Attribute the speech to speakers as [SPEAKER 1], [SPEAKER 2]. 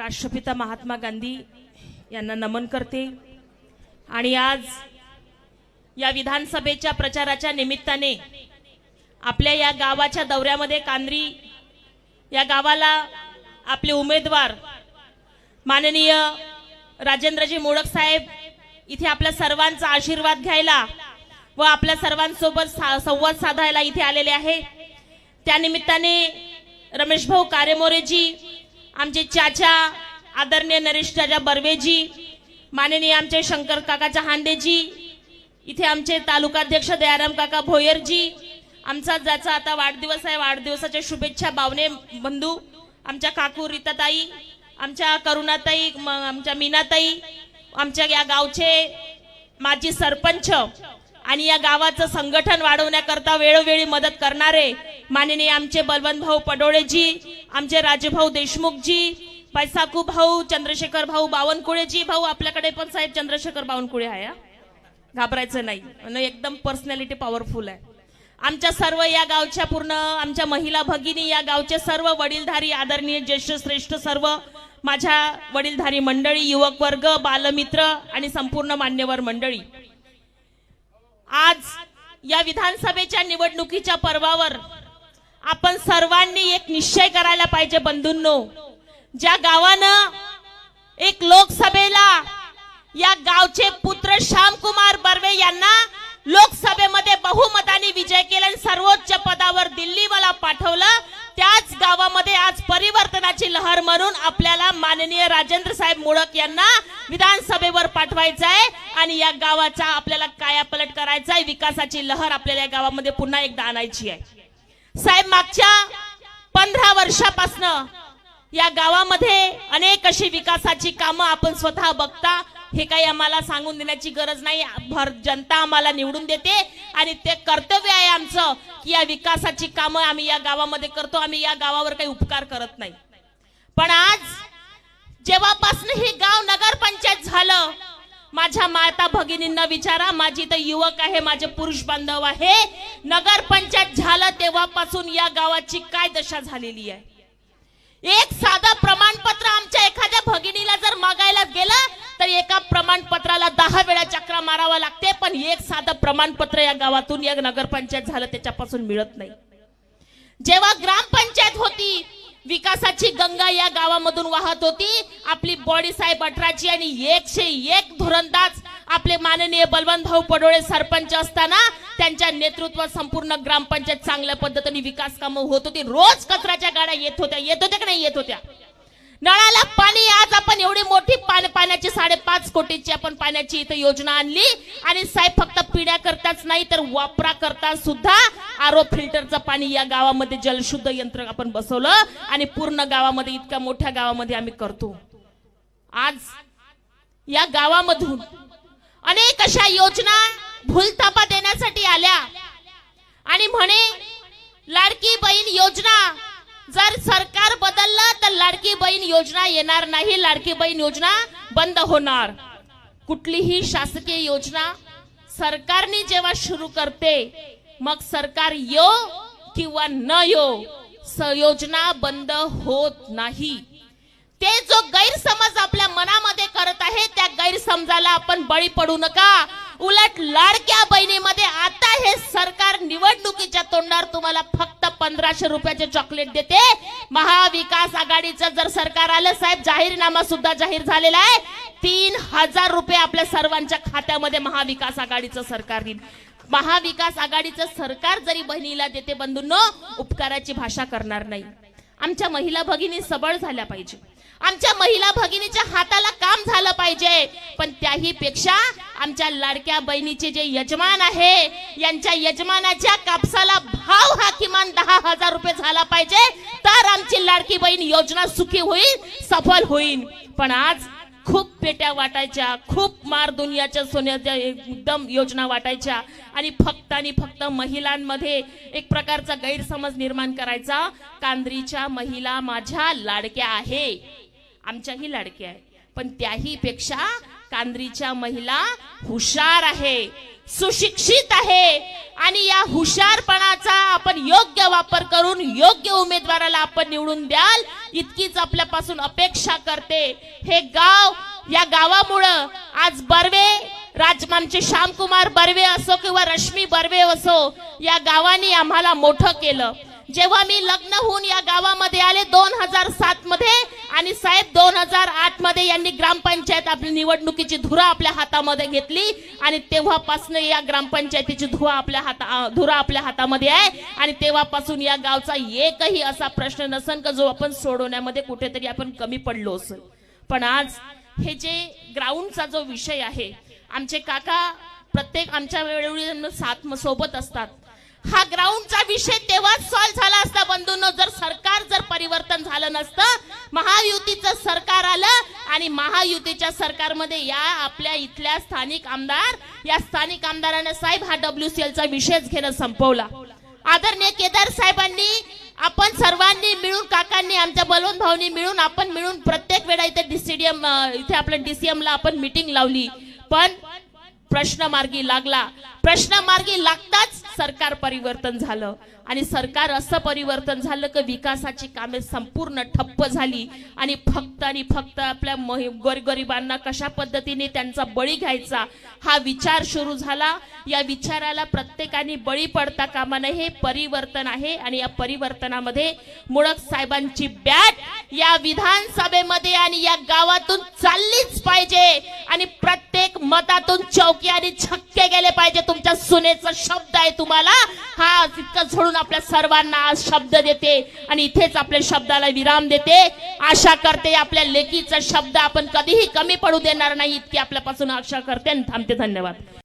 [SPEAKER 1] राष्ट्रपिता महात्मा गांधी यांना नमन करते. आणि आज या विधानसभेच्या प्रचाराच्या निमित्ताने आपल्या या गावाच्या दौऱ्यामध्ये कांद्री या गावाला आपले उमेदवार माननीय राजेंद्रजी मोडक साहेब इथे आपल्या सर्वांचा आशीर्वाद घ्यायला व आपल्या सर्वांसोबत सा- संवाद साधायला इथे आलेले आहे. त्यानिमित्ताने रमेश भाऊ कारेमोरेजी आमचे चाचा आदरणीय नरेश चाचा बर्वेजी माननीय आमचे शंकर काका चहांडेजी इथे आमचे तालुकाध्यक्ष दयाराम काका भोयरजी आमचा ज्याचा आता वाढदिवस आहे वाढदिवसाच्या शुभेच्छा बावने बंधू आमच्या काकू रीताताई आमच्या करुणाताई आमच्या मीनाताई आमच्या या गावचे माजी सरपंच आणि या गावाचं संघटन वाढवण्याकरता वेळोवेळी मदत करणारे माननीय आमचे बलवंत भाऊ पडोळेजी आमचे राजभाऊ देशमुखजी पैसाकू भाऊ चंद्रशेखर भाऊ बावनकुळेजी. भाऊ आपल्याकडे पण साहेब चंद्रशेखर बावनकुळे आहे घाबरायचं नाही. आणि एकदम पर्सनॅलिटी पॉवरफुल आहे. आमच्या सर्व या गावच्या पूर्ण आमच्या महिला भगिनी या गावचे सर्व वडीलधारी आदरणीय ज्येष्ठ श्रेष्ठ सर्व माझ्या वडीलधारी मंडळी युवक वर्ग बालमित्र आणि संपूर्ण मान्यवर मंडळी. आज या विधानसभेच्या निवडणुकीच्या पर्वावर आपण सर्वांनी एक निश्चय करायला पाहिजे बंधूंनो. ज्या गावानं एक लोकसभेला या गावचे पुत्र श्यामकुमार बर्वे यांना लोकसभेमध्ये बहुमताने विजय केला आणि सर्वोच्च पदावर दिल्ली मला पाठवलं त्याच गावामध्ये आज परिवर्तनाची लहर म्हणून आपल्याला माननीय राजेंद्र साहेब मुळक यांना विधानसभेवर पाठवायचं आहे आणि या गावाचा आपल्याला कायापलट करायचा आहे विकासाची लहर आपल्याला या गावामध्ये पुन्हा एकदा आणायची आहे. साहेब मागच्या पंधरा वर्षापासनं या गावामध्ये अनेक अशी विकासाची कामं आपण स्वतः बघता. हे काही आम्हाला सांगून देण्याची गरज नाही. भर जनता आम्हाला निवडून देते आणि ते कर्तव्य आहे आमचं की या विकासाची कामं आम्ही या गावामध्ये करतो. आम्ही या गावावर काही उपकार करत नाही. पण आज जेव्हापासून हे गाव नगरपंचायत झालं माझ्या माता भगिनींना विचारा. माझी तर युवक आहे माझे पुरुष बांधव आहे. नगरपंचायत झालं तेव्हापासून या गावाची काय दशा झालेली आहे? एक साधं प्रमाणपत्र आमच्या एखाद्या भगिनीला जर मागायला गेलं तर एका प्रमाणपत्राला दहा वेळा चक्रा मारावा लागते पण एक साधं प्रमाणपत्र या गावातून एक नगरपंचायत झालं त्याच्यापासून मिळत नाही. जेव्हा ग्रामपंचायत होती विकासाची गंगा या गावामधून वाहत होती आपली बॉडी साहेब अठराची आणि एकशे एक धुरंदाज आपले माननीय बलवंत भाऊ पडोळे सरपंच असताना त्यांच्या नेतृत्वात संपूर्ण ग्रामपंचायत चांगल्या पद्धतीने विकास कामं होत होती. रोज कचऱ्याच्या गाड्या येत होत्या येत होत्या की नाही येत होत्या? नळाला पाणी आपण एवढी मोठी पाण्याची साडेपाच कोटीची आपण पाण्याची इथं योजना आणली. आणि साहेब फक्त पिढ्या करताच नाही तर वापरा करता सुद्धा आरो फिल्टरचं पाणी या गावामध्ये जलशुद्ध यंत्र आपण बसवलं आणि पूर्ण गावामध्ये इतक्या मोठ्या गावामध्ये आम्ही करतो. आज या गावामधून अनेक अशा योजना भूलथापा देण्यासाठी आल्या. आणि म्हणे लाडकी बहीण योजना जर सरकार बदललं तर लाडकी बहीण योजना येणार नाही लाडकी बहीण योजना बंद होणार. कुठलीही शासकीय योजना सरकारने जेव्हा सुरू करते मग सरकार यो किंवा न यो योजना बंद होत नाही. ते जो गैरसमज आपल्या मनामध्ये करत आहे त्या गैरसमजाला आपण बळी पडू नका. उलट लाडक्या पंधराशे रुपयाचे चॉकलेट देते. महाविकास आघाडीचं जर सरकार आलं साहेब जाहीरनामा सुद्धा जाहीर झालेला आहे. तीन हजार रुपये आपल्या सर्वांच्या खात्यामध्ये महाविकास आघाडीचं सरकार देईल. महाविकास आघाडीचं सरकार जरी बहिणीला देते बंधूंनो उपकाराची भाषा करणार नाही. आमच्या महिला भगिनी सबळ झाल्या पाहिजे. आमच्या महिला भगिनीच्या हाताला काम झालं पाहिजे. पण त्याही पेक्षा आमच्या लाडक्या बहिणीचे जे यजमान आहे यांच्या यजमानाच्या कापसाला भाव हा किमान दहा हजार रुपये झाला पाहिजे. तर आमची लाडकी बहीण योजना सुखी होईल सफल होईल. पण आज खूप पेट्या वाटायच्या खूप मार दुनियाच्या सोन्याच्या एकदम योजना वाटायच्या. आणि फक्त आणि फक्त महिलांमध्ये एक प्रकारचा गैरसमज निर्माण करायचा. कांद्रीच्या महिला माझ्या लाडक्या आहे. आमच्याही लाडक्या आहे पण त्याही पेक्षा कांद्रीच्या महिला हुशार आहे सुशिक्षित आहे. आणि या हुशारपणाचा आपण योग्य वापर करून योग्य उमेदवाराला आपण निवडून द्याल इतकीच आपल्यापासून अपेक्षा करते. हे गाव या गावामुळं आज बर्वे राजमानचे श्यामकुमार बर्वे असो किंवा रश्मी बर्वे असो या गावाने आम्हाला मोठं केलं. जेव्हा मी लग्न होऊन या गावामध्ये आले दोन हजार सात मध्ये आणि साहेब दोन हजार आठमध्ये यांनी ग्रामपंचायत आपली निवडणुकीची धुरा आपल्या हातामध्ये घेतली आणि तेव्हापासून या ग्रामपंचायतीची धुरा आपल्या हाता धुरा आपल्या हातामध्ये आहे आणि तेव्हापासून या गावचा एकही असा प्रश्न नसन का जो आपण सोडवण्यामध्ये कुठेतरी आपण कमी पडलो असेल. पण आज हे जे ग्राउंडचा जो विषय आहे आमचे काका प्रत्येक आमच्या वेळोवेळी साथ सोबत असतात. हा ग्राउंडचा विषय तेव्हाच सॉल्व्ह झाला असता बंधूंनो. जर सरकार जर परिवर्तन झालं नसतं महायुतीचं सरकार आलं आणि महायुतीच्या सरकारमध्ये या आपल्या इथल्या स्थानिक आमदार या स्थानिक आमदाराने साहेब हा डब्ल्यू चा विषयच घेणं संपवला. आदरणीय केदार साहेबांनी आपण सर्वांनी मिळून काकांनी आमच्या बलवंत भाऊनी मिळून आपण मिळून प्रत्येक वेळा इथे डीसीडीएम इथे आपल्या डीसीएम ला आपण मिटिंग लावली. पण प्रश्न मार्गी लागला. प्रश्न मार्गी लागताच सरकार परिवर्तन झालं. आणि सरकार असं परिवर्तन झालं की विकासाची कामे संपूर्ण ठप्प झाली. आणि फक्त आणि फक्त आपल्या महि- गोरगरिबांना कशा पद्धतीने त्यांचा बळी घ्यायचा हा विचार सुरू झाला. या विचाराला प्रत्येकाने बळी पडता कामा नये. हे परिवर्तन आहे. आणि या परिवर्तनामध्ये मुळक साहेबांची बॅट या विधानसभेमध्ये आणि या गावातून चाललीच पाहिजे. आणि प्रत्येक मतातून चौकी आणि छक्के गेले पाहिजे. तुमच्या सुनेचा शब्द आहे तुम्हाला. हा तितकं झोडून आपल्या सर्वांना आज शब्द देते. आणि इथेच आपल्या शब्दाला विराम देते. आशा करते आपल्या लेकीचा शब्द आपण कधीही कमी पडू देणार नाही. इतकी आपल्यापासून आशा करते आणि थांबते. धन्यवाद.